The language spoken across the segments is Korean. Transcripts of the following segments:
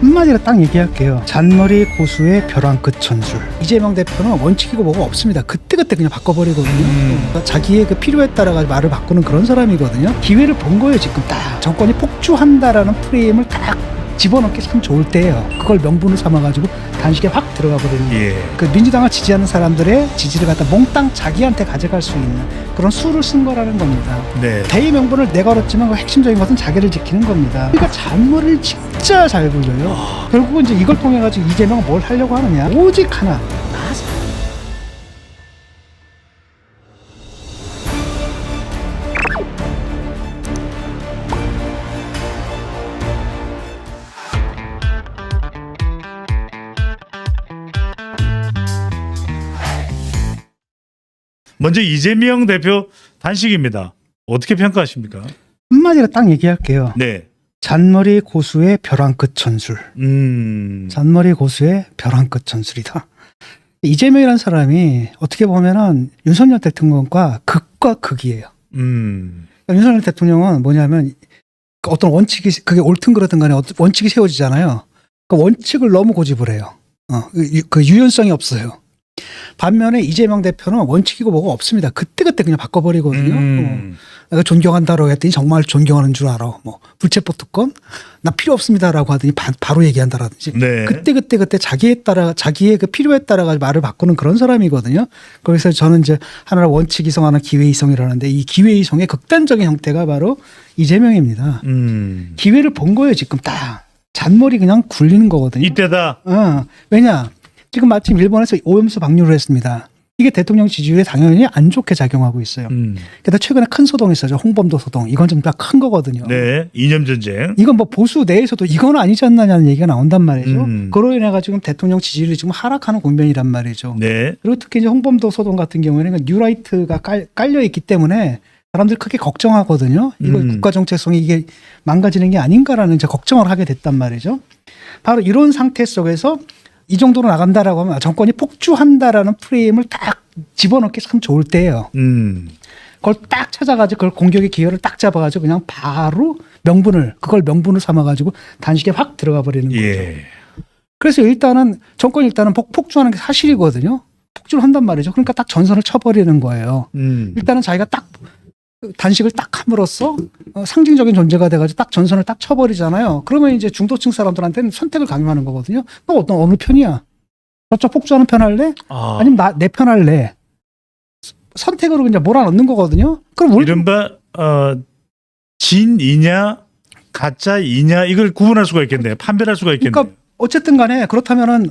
한마디로 딱 얘기할게요. 잔머리 고수의 벼랑 끝 전술. 이재명 대표는 원칙이고 뭐가 없습니다. 그때그때 그냥 바꿔버리거든요. 음. 자기의 그 필요에 따라 말을 바꾸는 그런 사람이거든요. 기회를 본 거예요, 지금 딱. 정권이 폭주한다라는 프레임을 딱 집어넣기 참 좋을 때예요. 그걸 명분으로 삼아가지고 단식에 확 들어가 버리는 거예요. 예. 그 민주당을 지지하는 사람들의 지지를 갖다 몽땅 자기한테 가져갈 수 있는 그런 수를 쓴 거라는 겁니다. 네. 대의 명분을 내걸었지만 그 핵심적인 것은 자기를 지키는 겁니다. 그러니까 잔머리를 진짜 잘 굴려요. 결국은 이제 이걸 통해 가지고 이재명은 뭘 하려고 하느냐? 오직 하나. 먼저 이재명 대표 단식입니다. 어떻게 평가하십니까? 한마디로 딱 얘기할게요. 네. 잔머리 고수의 벼랑 끝 전술. 음. 잔머리 고수의 벼랑 끝 전술이다. 이재명이라는 사람이 어떻게 보면은 윤석열 대통령과 극과 극이에요. 음. 그러니까 윤석열 대통령은 뭐냐면 그 어떤 원칙이 그게 옳든 그렇든 간에 원칙이 세워지잖아요. 그 원칙을 너무 고집을 해요. 어, 그 유- 그 유연성이 없어요. 반면에 이재명 대표는 원칙이고 뭐가 없습니다. 그때그때 그냥 바꿔버리거든요. 어. 음. 내가 존경한다라고 했더니 정말 존경하는 줄 알아. 뭐 불체포 특권 나 필요 없습니다라고 하더니 바, 로 얘기한다라든지 네. 그때 그때 그때 자기에 따라 자기의 그 필요에 따라 말을 바꾸는 그런 사람이거든요. 그래서 저는 이제 하나를 원칙 이성하는 기회 이성이라는데 이 기회 이성의 극단적인 형태가 바로 이재명입니다. 음. 기회를 본 거예요 지금 딱 잔머리 그냥 굴리는 거거든요. 이때다. 어, 왜냐 지금 마침 일본에서 오염수 방류를 했습니다. 이게 대통령 지지율에 당연히 안 좋게 작용하고 있어요. 음. 게다가 최근에 큰 소동이 있었죠. 홍범도 소동. 이건 좀큰 거거든요. 네. 이념 전쟁. 이건 뭐 보수 내에서도 이건 아니지 않느냐는 얘기가 나온단 말이죠. 음. 그로 인해 가지고 지금 대통령 지지율이 지금 하락하는 국면이란 말이죠. 네. 그리고 특히 이제 홍범도 소동 같은 경우에는 그 뉴라이트가 깔, 깔려 있기 때문에 사람들이 크게 걱정하거든요. 이거 음. 국가 정체성이 이게 망가지는 게 아닌가라는 이제 걱정을 하게 됐단 말이죠. 바로 이런 상태 속에서 이 정도로 나간다라고 하면 정권이 폭주한다라는 프레임을 딱 집어넣기 참 좋을 때예요. 음. 그걸 딱 찾아가지고 그걸 공격의 기회를 딱 잡아가지고 그냥 바로 명분을 그걸 명분을 삼아가지고 단식에 확 들어가 버리는 거죠. 예. 그래서 일단은 정권이 일단은 폭, 폭주하는 게 사실이거든요. 폭주를 한단 말이죠. 그러니까 딱 전선을 쳐버리는 거예요. 음. 일단은 자기가 딱 단식을 딱 함으로써 어, 상징적인 존재가 돼가지고 딱 전선을 딱 쳐버리잖아요. 그러면 이제 중도층 사람들한테는 선택을 강요하는 거거든요. 너 어떤 어느 편이야? 저쪽 폭주하는 편 할래? 아. 아니면 나 내 편 할래? 선택으로 그냥 몰아넣는 거거든요. 그럼 우리 이른바 어 진이냐 가짜이냐 이걸 구분할 수가 있겠네요. 판별할 수가 있겠네요. 그러니까 어쨌든 간에 그렇다면은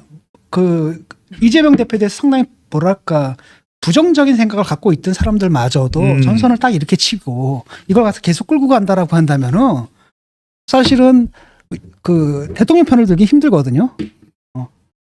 그 이재명 대표에 대해서 상당히 뭐랄까 부정적인 생각을 갖고 있던 사람들마저도 음. 전선을 딱 이렇게 치고 이걸 가서 계속 끌고 간다라고 한다면은 사실은 그 대통령 편을 들기 힘들거든요.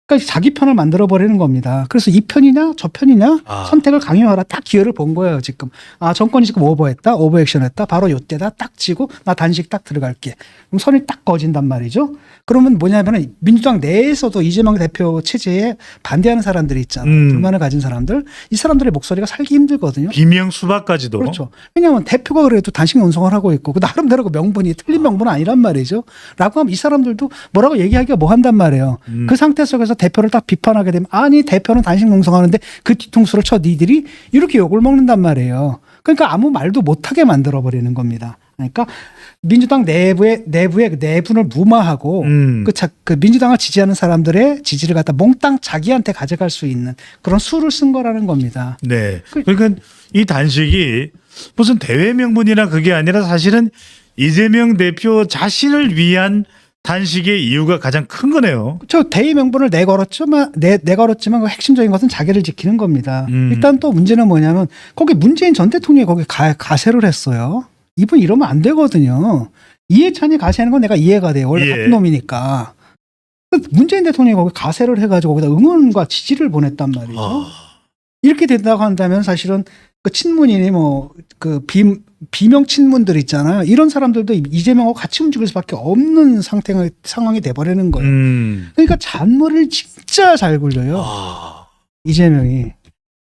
어. 그러니까 자기 편을 만들어 버리는 겁니다. 그래서 이 편이냐 저 편이냐 아. 선택을 강요하라 딱 기회를 본 거예요 지금. 아 정권이 지금 오버했다 오버액션했다 바로 요때다 딱 치고 나 단식 딱 들어갈게. 그럼 선이 딱 거진단 말이죠. 그러면 뭐냐면은 민주당 내에서도 이재명 대표 체제에 반대하는 사람들이 있잖아요. 음. 불만을 가진 사람들. 이 사람들의 목소리가 살기 힘들거든요. 비명 수박까지도 그렇죠. 왜냐하면 대표가 그래도 단식 운송을 하고 있고 그 나름대로 그 명분이 틀린 명분은 아니란 말이죠. 라고 하면 이 사람들도 뭐라고 얘기하기가 뭐 한단 말이에요. 음. 그 상태 속에서 대표를 딱 비판하게 되면 아니 대표는 단식 농성하는데 그 뒤통수를 쳐 니들이 이렇게 욕을 먹는단 말이에요. 그러니까 아무 말도 못하게 만들어 버리는 겁니다. 그러니까 민주당 내부의 내부의 그 내분을 무마하고 음. 그, 자, 그 민주당을 지지하는 사람들의 지지를 갖다 몽땅 자기한테 가져갈 수 있는 그런 수를 쓴 거라는 겁니다. 네. 그러니까 이 단식이 무슨 대외 명분이나 그게 아니라 사실은 이재명 대표 자신을 위한 단식의 이유가 가장 큰 거네요. 저 대의 명분을 내걸었지만 내 내걸었지만 그 핵심적인 것은 자기를 지키는 겁니다. 음. 일단 또 문제는 뭐냐면 거기 문재인 전 대통령이 거기 가, 가세를 했어요. 이분 이러면 안 되거든요. 이해찬이 가세하는 건 내가 이해가 돼요. 원래 예. 같은 놈이니까. 그 문재인 대통령이 거기 가세를 해가지고 거기다 응원과 지지를 보냈단 말이죠. 아. 이렇게 된다고 한다면 사실은 그 친문이니 뭐 그 비명 친문들 있잖아요. 이런 사람들도 이재명하고 같이 움직일 수밖에 없는 상태가 상황이 돼버리는 거예요. 음. 그러니까 잔머리를 진짜 잘 굴려요. 아. 이재명이.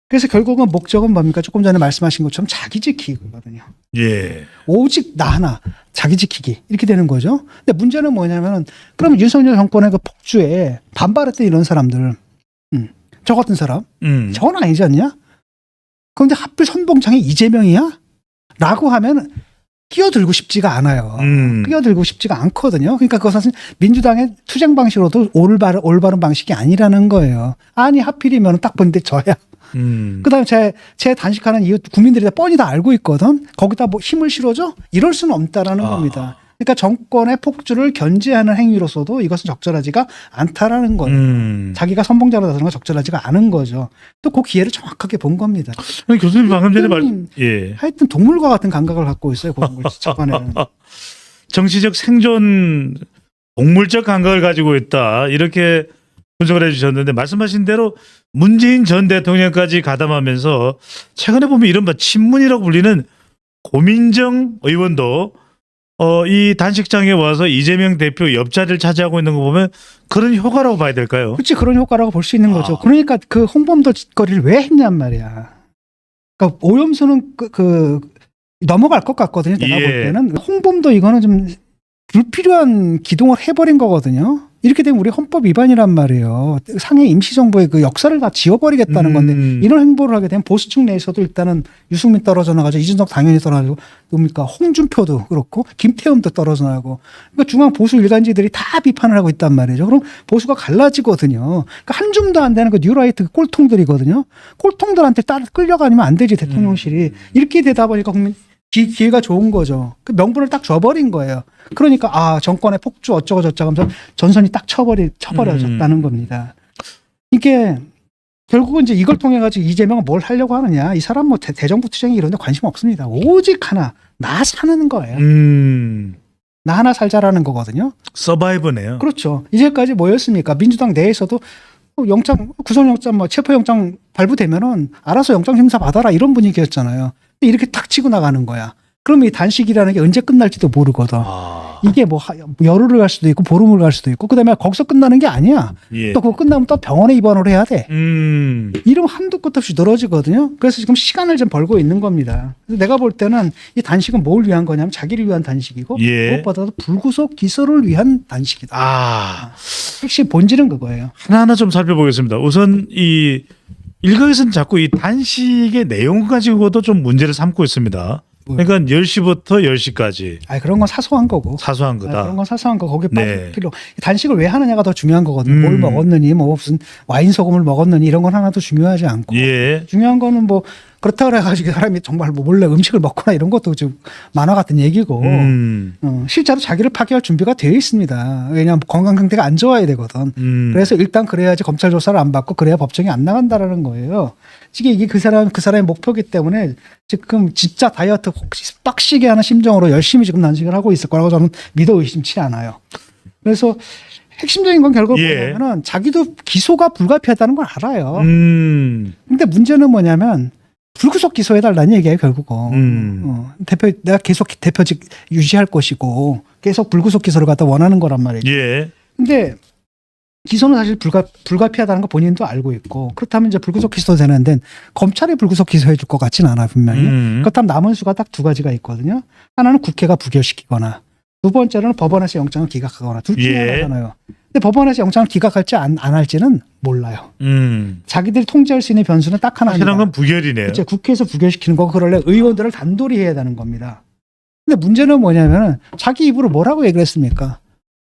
그래서 결국은 목적은 뭡니까? 조금 전에 말씀하신 것처럼 자기 지키기거든요. 예. 오직 나 하나 자기 지키기 이렇게 되는 거죠. 근데 문제는 뭐냐면은 그러면 윤석열 정권의 그 폭주에 반발했던 이런 사람들, 음, 저 같은 사람, 음. 저건 아니지 않냐? 그런데 하필 선봉장이 이재명이야? 라고 하면 끼어들고 싶지가 않아요. 음. 끼어들고 싶지가 않거든요. 그러니까 그것은 민주당의 투쟁 방식으로도 올바른, 올바른 방식이 아니라는 거예요. 아니, 하필이면 딱 보는데 저야. 음. 그 다음에 제, 제 단식하는 이유 국민들이 다 뻔히 다 알고 있거든. 거기다 뭐 힘을 실어줘? 이럴 수는 없다라는 아. 겁니다. 그러니까 정권의 폭주를 견제하는 행위로서도 이것은 적절하지가 않다라는 거예요. 음. 자기가 선봉자로 나서는 건 적절하지가 않은 거죠. 또 그 기회를 정확하게 본 겁니다. 아니, 교수님 방금 전에 말, 음. 예. 하여튼 동물과 같은 감각을 갖고 있어요. 그런 걸 초반에는. 정치적 생존 동물적 감각을 가지고 있다 이렇게 분석을 해주셨는데 말씀하신 대로 문재인 전 대통령까지 가담하면서 최근에 보면 이른바 친문이라고 불리는 고민정 의원도 어, 이 단식장에 와서 이재명 대표 옆자리를 차지하고 있는 거 보면 그런 효과라고 봐야 될까요? 그렇지 그런 효과라고 볼 수 있는 거죠. 아. 그러니까 그 홍범도 짓거리를 왜 했냔 말이야. 그러니까 오염수는 그, 그 넘어갈 것 같거든요. 내가 예. 볼 때는 홍범도 이거는 좀 불필요한 기동을 해버린 거거든요. 이렇게 되면 우리 헌법 위반이란 말이에요. 상해 임시정부의 그 역사를 다 지워버리겠다는 건데 음. 이런 행보를 하게 되면 보수층 내에서도 일단은 유승민 떨어져 나가죠. 이준석 당연히 떨어지고 뭡니까 홍준표도 그렇고 김태흠도 떨어져 나가고 그러니까 중앙 보수 일간지들이 다 비판을 하고 있단 말이죠. 그럼 보수가 갈라지거든요. 그러니까 한 줌도 안 되는 그 뉴라이트 꼴통들이거든요. 꼴통들한테 따라 끌려가면 안 되지 대통령실이 이렇게 되다 보니까 국민 기, 기회가 좋은 거죠. 그 명분을 딱 줘버린 거예요. 그러니까 아 정권의 폭주 어쩌고 저쩌고 하면서 전선이 딱 쳐버리 쳐버려졌다는 겁니다. 이게 결국은 이제 이걸 통해 가지고 이재명은 뭘 하려고 하느냐 이 사람 뭐 대, 대정부 투쟁이 이런 데 관심 없습니다. 오직 하나 나 사는 거예요. 음. 나 하나 살자라는 거거든요. 서바이버네요. 그렇죠. 이제까지 뭐였습니까? 민주당 내에서도 영장 구속영장 뭐 체포영장 발부되면은 알아서 영장 심사 받아라 이런 분위기였잖아요. 이렇게 탁 치고 나가는 거야. 그럼 이 단식이라는 게 언제 끝날지도 모르거든. 아. 이게 뭐 하- 열흘을 갈 수도 있고 보름을 갈 수도 있고 그다음에 거기서 끝나는 게 아니야. 예. 또 그거 끝나면 또 병원에 입원을 해야 돼. 음. 이름 한도 끝 없이 늘어지거든요. 그래서 지금 시간을 좀 벌고 있는 겁니다. 그래서 내가 볼 때는 이 단식은 뭘 위한 거냐면 자기를 위한 단식이고 예. 무엇보다도 불구속 기소를 위한 단식이다. 아. 핵심 본질은 그거예요. 하나하나 좀 살펴보겠습니다. 우선 이 일각에서는 자꾸 이 단식의 내용 가지고도 좀 문제를 삼고 있습니다. 그러니까 10시부터 10시까지 아 그런 건 사소한 거고. 사소한 아, 거다. 그런 건 사소한 거 거기 빠질 네. 필요. 단식을 왜 하느냐가 더 중요한 거거든요. 음. 뭘 먹었느니 뭐 무슨 와인 소금을 먹었느니 이런 건 하나도 중요하지 않고. 예. 중요한 거는 뭐 그렇다 그래가지고 사람이 정말 뭐 몰래 음식을 먹거나 이런 것도 좀 만화 같은 얘기고. 음. 어, 실제로 자기를 파괴할 준비가 되어 있습니다. 왜냐하면 건강 상태가 안 좋아야 되거든. 음. 그래서 일단 그래야지 검찰 조사를 안 받고 그래야 법정에 안 나간다라는 거예요. 이게 이게 그 사람 그 사람의 목표기 때문에 지금 진짜 다이어트 혹시 빡시게 하는 심정으로 열심히 지금 단식을 하고 있을 거라고 저는 믿어 의심치 않아요. 그래서 핵심적인 건 결국 예. 뭐냐면은 자기도 기소가 불가피하다는 걸 알아요. 음. 근데 문제는 뭐냐면 불구속 기소해달라는 얘기예요 결국은. 음. 어, 대표 내가 계속 대표직 유지할 것이고 계속 불구속 기소를 갖다 원하는 거란 말이죠. 예. 근데 기소는 사실 불가 불가피하다는 거 본인도 알고 있고 그렇다면 이제 불구속 기소 되는데 검찰이 불구속 기소해 줄 것 같지는 않아 분명히. 음. 그렇다면 남은 수가 딱 두 가지가 있거든요. 하나는 국회가 부결시키거나 두 번째로는 법원에서 영장을 기각하거나 둘 중에 예. 하나잖아요. 근데 법원에서 영장을 기각할지 안, 안 할지는 몰라요. 음. 자기들이 통제할 수 있는 변수는 딱 하나입니다. 확실한 건 부결이네요. 이제 국회에서 부결시키는 거고 그럴래 의원들을 단돌이 해야 되는 겁니다. 근데 문제는 뭐냐면은 자기 입으로 뭐라고 얘기를 했습니까?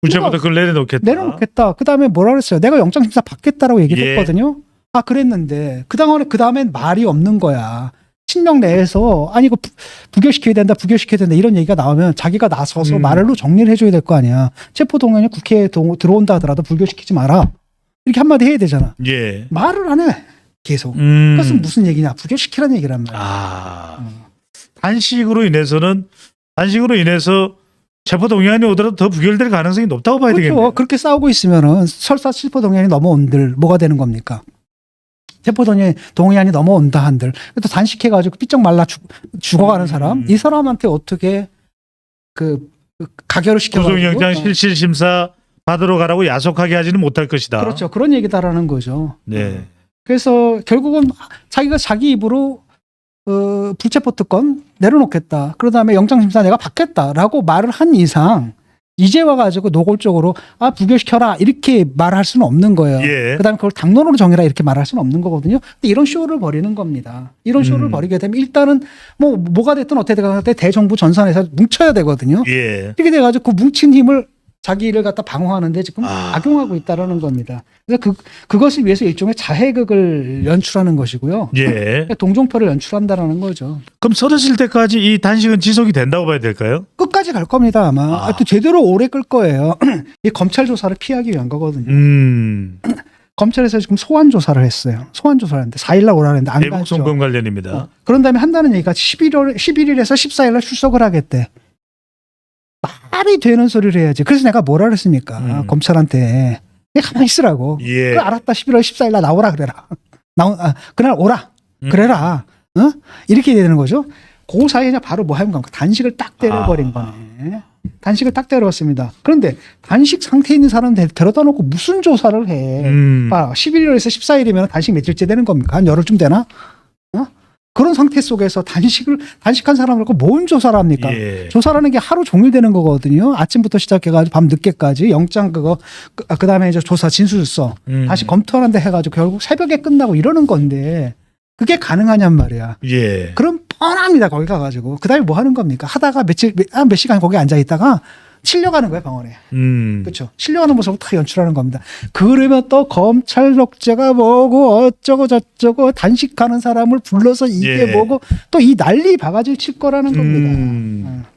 구체부터 그걸 내려놓겠다. 내려놓겠다. 그 다음에 뭐라 그랬어요? 내가 영장 심사 받겠다라고 얘기를 예. 했거든요. 아 그랬는데 그 다음에 그 다음엔 말이 없는 거야. 친명 내에서 아니 이거 부- 부결시켜야 된다, 부결시켜야 된다 이런 얘기가 나오면 자기가 나서서 음. 말로 정리를 해줘야 될 거 아니야. 체포동의안이 국회에 동- 들어온다 하더라도 불결시키지 마라. 이렇게 한마디 해야 되잖아. 예. 말을 안 해. 계속. 음. 그것은 무슨 얘기냐? 부결시키라는 얘기란 말이야. 아. 어. 단식으로 인해서는 단식으로 인해서 체포 동의안이 오더라도 더 부결될 가능성이 높다고 봐야 그렇죠. 되겠네요. 그렇게 싸우고 있으면은 설사 체포 동의안이 넘어온들 뭐가 되는 겁니까? 체포 동의 동의안이 넘어온다 한들 또 단식해가지고 삐쩍 말라 죽, 죽어가는 음. 사람 이 사람한테 어떻게 그, 그 가결을 시켜가지고 구속영장 어, 실질 심사 받으러 가라고 야속하게 하지는 못할 것이다. 그렇죠 그런 얘기다라는 거죠. 네. 그래서 결국은 자기가 자기 입으로 어, 불체포 특권 내려놓겠다. 그 다음에 영장 심사 내가 받겠다라고 말을 한 이상 이제 와가지고 노골적으로 아 부결시켜라 이렇게 말할 수는 없는 거예요. 예. 그다음에 그걸 당론으로 정해라 이렇게 말할 수는 없는 거거든요. 근데 이런 쇼를 벌이는 겁니다. 이런 쇼를 음. 벌이게 되면 일단은 뭐 뭐가 됐든 어떻게 때 대정부 전선에서 뭉쳐야 되거든요. 예. 이렇게 돼가지고 그 뭉친 힘을 자기를 갖다 방어하는데 지금 아. 악용하고 있다라는 겁니다. 그래서 그 그것을 위해서 일종의 자해극을 연출하는 것이고요. 예. 동종표를 연출한다라는 거죠. 그럼 서르실 때까지 이 단식은 지속이 된다고 봐야 될까요? 끝까지 갈 겁니다 아마. 아. 아, 또 제대로 오래 끌 거예요. 이 검찰 조사를 피하기 위한 거거든요. 음. 검찰에서 지금 소환 조사를 했어요. 소환 조사를 했는데 4일날 오라 했는데 안 대북 갔죠. 송금 관련입니다. 어. 그런 다음에 한다는 얘기가 11월 11일에서 14일날 출석을 하겠대. 말이 되는 소리를 해야지. 그래서 내가 뭐라 그랬습니까? 음. 검찰한테 그냥 가만히 있으라고. 예. 그래, 알았다. 11월 14일 날 나오라 그래라. 나오 아, 그날 오라. 음. 그래라. 어? 이렇게 되는 거죠. 그 사이에 그냥 바로 뭐 하는 겁니까? 단식을 딱 때려버린 아. 거네. 단식을 딱 때려봤습니다. 그런데 단식 상태에 있는 사람 데- 데려다 놓고 무슨 조사를 해? 음. 봐, 11일에서 14일이면 단식 며칠째 되는 겁니까? 한 열흘쯤 되나? 어? 그런 상태 속에서 단식을 단식한 사람을 갖고 뭔 조사를 합니까? 예. 조사라는 게 하루 종일 되는 거거든요. 아침부터 시작해가지고 밤 늦게까지 영장 그거 그 다음에 이제 조사 진술서 음. 다시 검토하는데 해가지고 결국 새벽에 끝나고 이러는 건데 그게 가능하냔 말이야. 예. 그럼 뻔합니다 거기 가가지고 그 다음에 뭐 하는 겁니까? 하다가 며칠 한몇 시간 거기 앉아 있다가 실려가는 거예요 병원에. 음. 그렇죠. 실려가는 모습을 다 연출하는 겁니다. 그러면 또 검찰 독재가 뭐고 어쩌고 저쩌고 단식하는 사람을 불러서 이게 예. 뭐고 또 이 난리 바가지를 칠 거라는 겁니다. 음. 어.